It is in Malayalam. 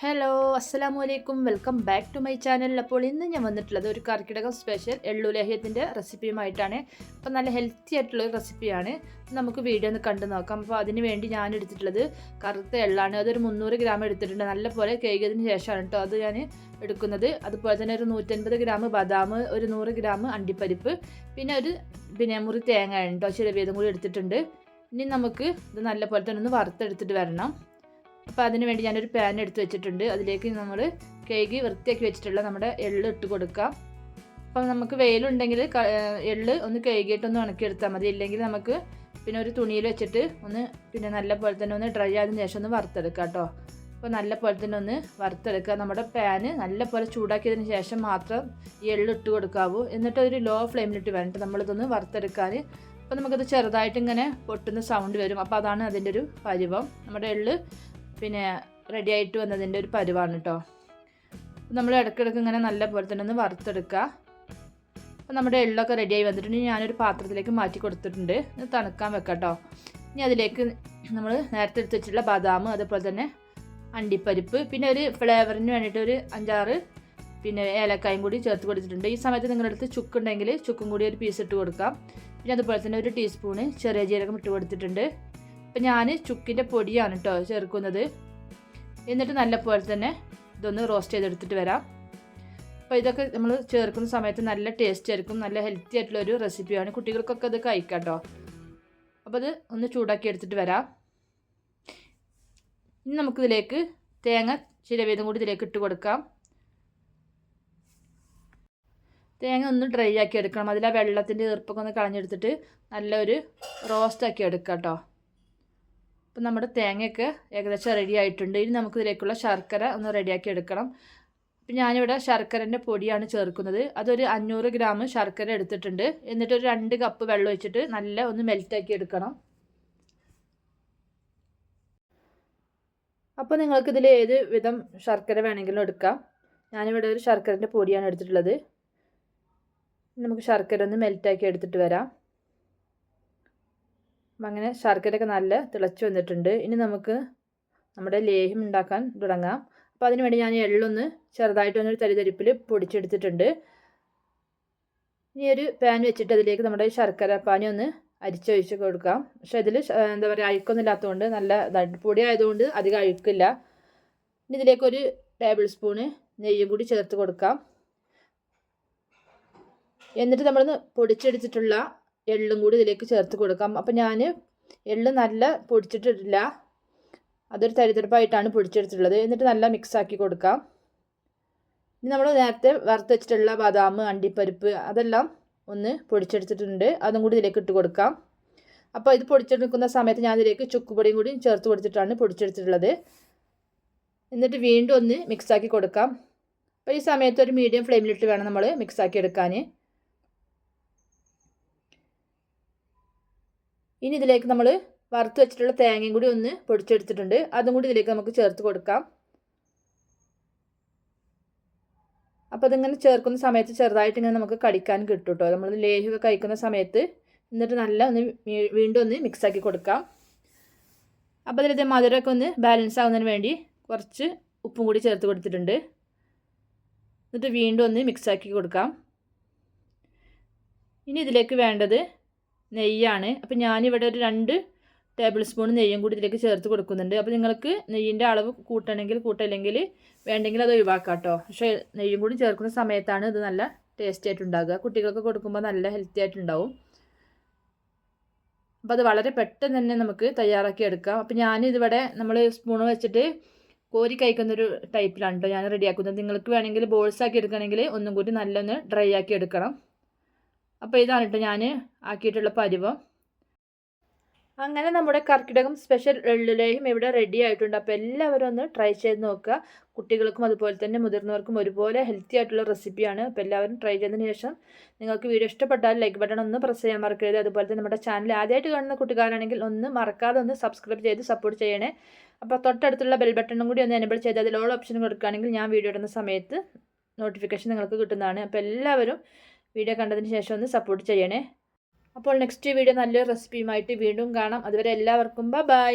ഹലോ അസ്സലാമു അലൈക്കും welcome back to my channel അപ്പോൾ ഇന്ന് ഞാൻ വന്നിട്ടുള്ളത് ഒരു കർക്കിടകം സ്പെഷ്യൽ എള്ളുലേഹ്യത്തിന്റെ റെസിപ്പിയുമായിട്ടാണ് അപ്പോൾ നല്ല ഹെൽത്തി ആയിട്ടുള്ള റെസിപ്പിയാണ് നമുക്ക് വീഡിയോ ഒന്ന് കണ്ടു നോക്കാം. അപ്പോൾ അതിന് വേണ്ടി ഞാൻ എടുത്തിട്ടുള്ളത് കറുത്ത എള്ളാണ്. അതൊരു മുന്നൂറ് ഗ്രാം എടുത്തിട്ടുണ്ട്. നല്ലപോലെ കേകിയതിന് ശേഷമാണ് കേട്ടോ അത് ഞാൻ എടുക്കുന്നത്. അതുപോലെ തന്നെ ഒരു നൂറ്റൻപത് ഗ്രാം ബദാം ഒരു നൂറ് ഗ്രാം അണ്ടിപ്പരിപ്പ് പിന്നെ ഒരു പിന്നെ മുറി തേങ്ങ കേട്ടോ. ചിലവേദം കൂടി എടുത്തിട്ടുണ്ട്. ഇനി നമുക്ക് ഇത് നല്ലപോലെ തന്നെ ഒന്ന് വറുത്തെടുത്തിട്ട് വരണം. അപ്പോൾ അതിന് വേണ്ടി ഞാനൊരു പാൻ എടുത്ത് വെച്ചിട്ടുണ്ട്. അതിലേക്ക് നമ്മൾ കേക്ക് വൃത്തിയാക്കി വെച്ചിട്ടുള്ള നമ്മുടെ എള്ള് ഇട്ട് കൊടുക്കാം. അപ്പം നമുക്ക് വെയിലുണ്ടെങ്കിൽ എള്ള് ഒന്ന് കേകിയിട്ടൊന്ന് ഉണക്കിയെടുത്താൽ മതി. ഇല്ലെങ്കിൽ നമുക്ക് പിന്നെ ഒരു തുണിയിൽ വെച്ചിട്ട് ഒന്ന് പിന്നെ നല്ല പോലെ തന്നെ ഒന്ന് ഡ്രൈ ആയതിനു ശേഷം ഒന്ന് വറുത്തെടുക്കാം കേട്ടോ. അപ്പോൾ നല്ല പോലെ തന്നെ ഒന്ന് വറുത്തെടുക്കുക നമ്മുടെ പാന് നല്ല പോലെ ചൂടാക്കിയതിന് ശേഷം മാത്രം ഈ എള്ള് ഇട്ട് കൊടുക്കാവൂ. എന്നിട്ട് ഒരു ലോ ഫ്ലെയിമിലിട്ട് വേണ്ടിട്ട് നമ്മളിതൊന്ന് വറുത്തെടുക്കാൻ. അപ്പോൾ നമുക്കത് ചെറുതായിട്ട് ഇങ്ങനെ പൊട്ടുന്ന സൗണ്ട് വരും. അപ്പോൾ അതാണ് അതിന്റെ ഒരു പരിവം. നമ്മുടെ എള്ള് പിന്നെ റെഡി ആയിട്ട് വന്നതിന്റെ ഒരു പരുവാണ് കേട്ടോ നമ്മൾ ഇടയ്ക്കിടയ്ക്ക് ഇങ്ങനെ നല്ല പോലെ തന്നെ ഒന്ന് വറുത്തെടുക്കുക. അപ്പോൾ നമ്മുടെ എള്ളൊക്കെ റെഡിയായി വന്നിട്ടുണ്ട്. ഞാനൊരു പാത്രത്തിലേക്ക് മാറ്റി കൊടുത്തിട്ടുണ്ട്. ഇത് തണുക്കാൻ വെക്കാം കേട്ടോ ഇനി അതിലേക്ക് നമ്മൾ നേരത്തെ എടുത്ത് വെച്ചിട്ടുള്ള ബദാം അതുപോലെ തന്നെ അണ്ടിപ്പരിപ്പ് പിന്നെ ഒരു ഫ്ലേവറിന് വേണ്ടിയിട്ട് ഒരു അഞ്ചാറ് പിന്നെ ഏലക്കായും കൂടി ചേർത്ത് കൊടുത്തിട്ടുണ്ട്. ഈ സമയത്ത് നിങ്ങളുടെ അടുത്ത് ചുക്കുണ്ടെങ്കിൽ ചുക്കും കൂടി ഒരു പീസ് ഇട്ട് കൊടുക്കാം. പിന്നെ അതുപോലെ തന്നെ ഒരു ടീസ്പൂണ് ചെറിയ ജീരകം ഇട്ട് കൊടുത്തിട്ടുണ്ട്. അപ്പം ഞാൻ ചുക്കിന്റെ പൊടിയാണ് കേട്ടോ ചേർക്കുന്നത്. എന്നിട്ട് നല്ല പോലെ തന്നെ ഇതൊന്ന് റോസ്റ്റ് ചെയ്തെടുത്തിട്ട് വരാം. അപ്പോൾ ഇതൊക്കെ നമ്മൾ ചേർക്കുന്ന സമയത്ത് നല്ല ടേസ്റ്റ് ആയിരിക്കും നല്ല ഹെൽത്തി ആയിട്ടുള്ള ഒരു റെസിപ്പിയാണ് കുട്ടികൾക്കൊക്കെ അത് കഴിക്കാം കേട്ടോ അപ്പോൾ അത് ഒന്ന് ചൂടാക്കി എടുത്തിട്ട് വരാം. ഇനി നമുക്കിതിലേക്ക് തേങ്ങ ചിലവീതം കൂടി ഇതിലേക്ക് ഇട്ട് കൊടുക്കാം. തേങ്ങ ഒന്ന് ഡ്രൈ ആക്കി എടുക്കണം. അതിൽ ആ വെള്ളത്തിന്റെ ഈർപ്പൊക്കെ ഒന്ന് കളഞ്ഞെടുത്തിട്ട് നല്ലൊരു റോസ്റ്റാക്കി എടുക്കാം കേട്ടോ അപ്പം നമ്മുടെ തേങ്ങയൊക്കെ ഏകദേശം റെഡി ആയിട്ടുണ്ട്. ഇനി നമുക്കിതിലേക്കുള്ള ശർക്കര ഒന്ന് റെഡിയാക്കി എടുക്കണം. അപ്പം ഞാനിവിടെ ശർക്കരന്റെ പൊടിയാണ് ചേർക്കുന്നത്. അതൊരു അഞ്ഞൂറ് ഗ്രാം ശർക്കര എടുത്തിട്ടുണ്ട്. എന്നിട്ട് ഒരു രണ്ട് കപ്പ് വെള്ളം ഒഴിച്ചിട്ട് നല്ല ഒന്ന് മെൽറ്റാക്കി എടുക്കണം. അപ്പോൾ നിങ്ങൾക്കിതിൽ ഏത് വിധം ശർക്കര വേണമെങ്കിലും എടുക്കാം. ഞാനിവിടെ ഒരു ശർക്കരന്റെ പൊടിയാണ് എടുത്തിട്ടുള്ളത്. നമുക്ക് ശർക്കര ഒന്ന് മെൽറ്റാക്കി എടുത്തിട്ട് വരാം. അപ്പം അങ്ങനെ ശർക്കരയൊക്കെ നല്ല തിളച്ച് വന്നിട്ടുണ്ട്. ഇനി നമുക്ക് നമ്മുടെ ലേഹ്യം ഉണ്ടാക്കാൻ തുടങ്ങാം. അപ്പോൾ അതിന് വേണ്ടി ഞാൻ എള്ളൊന്ന് ചെറുതായിട്ടൊന്നൊരു തരിതരിപ്പിൽ പൊടിച്ചെടുത്തിട്ടുണ്ട്. ഇനി ഒരു പാൻ വെച്ചിട്ട് അതിലേക്ക് നമ്മുടെ ശർക്കര പാനി ഒന്ന് അരിച്ചൊഴിച്ച് കൊടുക്കാം. പക്ഷേ ഇതിൽ എന്താ പറയുക അഴുക്കൊന്നും ഇല്ലാത്തതുകൊണ്ട് നല്ല പൊടി ആയതുകൊണ്ട് അധികം അഴുക്കില്ല. ഇനി ഇതിലേക്ക് ഒരു ടേബിൾ സ്പൂണ് നെയ്യും കൂടി ചേർത്ത് കൊടുക്കാം. എന്നിട്ട് നമ്മളൊന്ന് പൊടിച്ചെടുത്തിട്ടുള്ള എള്ളും കൂടി ഇതിലേക്ക് ചേർത്ത് കൊടുക്കാം. അപ്പം ഞാൻ എള്ള് നല്ല പൊടിച്ചിട്ടിട്ടില്ല. അതൊരു തരിതരിപ്പായിട്ടാണ് പൊടിച്ചെടുത്തിട്ടുള്ളത്. എന്നിട്ട് നല്ല മിക്സ് ആക്കി കൊടുക്കാം. ഇനി നമ്മൾ നേരത്തെ വറുത്ത് വെച്ചിട്ടുള്ള ബദാം അണ്ടിപ്പരിപ്പ് അതെല്ലാം ഒന്ന് പൊടിച്ചെടുത്തിട്ടുണ്ട്. അതും കൂടി ഇതിലേക്ക് ഇട്ട് കൊടുക്കാം. അപ്പോൾ ഇത് പൊടിച്ചെടുക്കുന്ന സമയത്ത് ഞാൻ ഇതിലേക്ക് ചുക്കുപൊടിയും കൂടി ചേർത്ത് കൊടുത്തിട്ടാണ് പൊടിച്ചെടുത്തിട്ടുള്ളത്. എന്നിട്ട് വീണ്ടും ഒന്ന് മിക്സാക്കി കൊടുക്കാം. അപ്പോൾ ഈ സമയത്ത് ഒരു മീഡിയം ഫ്ലെയിമിലിട്ട് വേണം നമ്മൾ മിക്സാക്കി എടുക്കാൻ ഇനി ഇതിലേക്ക് നമ്മൾ വറുത്ത് വെച്ചിട്ടുള്ള തേങ്ങയും കൂടി ഒന്ന് പൊടിച്ചെടുത്തിട്ടുണ്ട്. അതും കൂടി ഇതിലേക്ക് നമുക്ക് ചേർത്ത് കൊടുക്കാം. അപ്പോൾ അതിങ്ങനെ ചേർക്കുന്ന സമയത്ത് ചെറുതായിട്ട് ഇങ്ങനെ നമുക്ക് കടിക്കാൻ കിട്ടും കേട്ടോ നമ്മൾ ലേഹ്യമൊക്കെ കഴിക്കുന്ന സമയത്ത് എന്നിട്ട് നല്ല ഒന്ന് വീണ്ടും ഒന്ന് മിക്സാക്കി കൊടുക്കാം. അപ്പോൾ അതിലത്തെ മധുരമൊക്കെ ഒന്ന് ബാലൻസ് ആകുന്നതിന് വേണ്ടി കുറച്ച് ഉപ്പും കൂടി ചേർത്ത് കൊടുത്തിട്ടുണ്ട്. എന്നിട്ട് വീണ്ടും ഒന്ന് മിക്സാക്കി കൊടുക്കാം. ഇനി ഇതിലേക്ക് വേണ്ടത് നെയ്യാണ്. അപ്പോൾ ഞാനിവിടെ ഒരു രണ്ട് ടേബിൾ സ്പൂൺ നെയ്യും കൂടി ഇതിലേക്ക് ചേർത്ത് കൊടുക്കുന്നുണ്ട്. അപ്പോൾ നിങ്ങൾക്ക് നെയ്യിന്റെ അളവ് കൂട്ടണമെങ്കിൽ കൂട്ടില്ലെങ്കിൽ വേണ്ടെങ്കിൽ അത് ഒഴിവാക്കാം കേട്ടോ പക്ഷേ നെയ്യും കൂടി ചേർക്കുന്ന സമയത്താണ് ഇത് നല്ല ടേസ്റ്റി ആയിട്ടുണ്ടാകുക കുട്ടികൾക്ക് കൊടുക്കുമ്പോൾ നല്ല ഹെൽത്തി ആയിട്ടുണ്ടാവും. അപ്പോൾ അത് വളരെ പെട്ടെന്ന് തന്നെ നമുക്ക് തയ്യാറാക്കി എടുക്കാം. അപ്പോൾ ഞാനിതിവിടെ നമ്മൾ സ്പൂൺ വെച്ചിട്ട് കോരി കഴിക്കുന്നൊരു ടൈപ്പിലാണ് കേട്ടോ ഞാൻ റെഡിയാക്കുന്നത് നിങ്ങൾക്ക് വേണമെങ്കിൽ ബോൾസ് ആക്കി എടുക്കണമെങ്കിൽ ഒന്നും കൂടി നല്ലൊന്ന് ഡ്രൈ ആക്കി എടുക്കണം. അപ്പോൾ ഇതാണ് കേട്ടോ ഞാൻ ആക്കിയിട്ടുള്ള പരുവം. അങ്ങനെ നമ്മുടെ കർക്കിടകം സ്പെഷ്യൽ എള്ളുലേയും ഇവിടെ റെഡി ആയിട്ടുണ്ട്. അപ്പോൾ എല്ലാവരും ഒന്ന് ട്രൈ ചെയ്ത് നോക്കുക. കുട്ടികൾക്കും അതുപോലെ തന്നെ മുതിർന്നവർക്കും ഒരുപോലെ ഹെൽത്തി ആയിട്ടുള്ള റെസിപ്പിയാണ് അപ്പോൾ എല്ലാവരും ട്രൈ ചെയ്തതിന് ശേഷം നിങ്ങൾക്ക് വീഡിയോ ഇഷ്ടപ്പെട്ടാൽ ലൈക്ക് ബട്ടൺ ഒന്ന് പ്രസ് ചെയ്യാൻ മറക്കരുത്. അതുപോലെ തന്നെ നമ്മുടെ ചാനൽ ആദ്യമായിട്ട് കാണുന്ന കുട്ടികാരാണെങ്കിൽ ഒന്ന് മറക്കാതെ ഒന്ന് സബ്സ്ക്രൈബ് ചെയ്ത് സപ്പോർട്ട് ചെയ്യണേ. അപ്പോൾ തൊട്ടടുത്തുള്ള ബെൽ ബട്ടണും കൂടി ഒന്ന് എനബിൾ ചെയ്ത് അതിൽ ഓൾ ഓപ്ഷൻ കൊടുക്കുകയാണെങ്കിൽ ഞാൻ വീഡിയോ ഇടുന്ന സമയത്ത് നോട്ടിഫിക്കേഷൻ നിങ്ങൾക്ക് കിട്ടുന്നതാണ്. അപ്പോൾ എല്ലാവരും വീഡിയോ കണ്ടതിന് ശേഷം ഒന്ന് സപ്പോർട്ട് ചെയ്യണേ. അപ്പോൾ നെക്സ്റ്റ് വീഡിയോ നല്ലൊരു റെസിപ്പിയുമായിട്ട് വീണ്ടും കാണാം. അതുവരെ എല്ലാവർക്കും ബൈ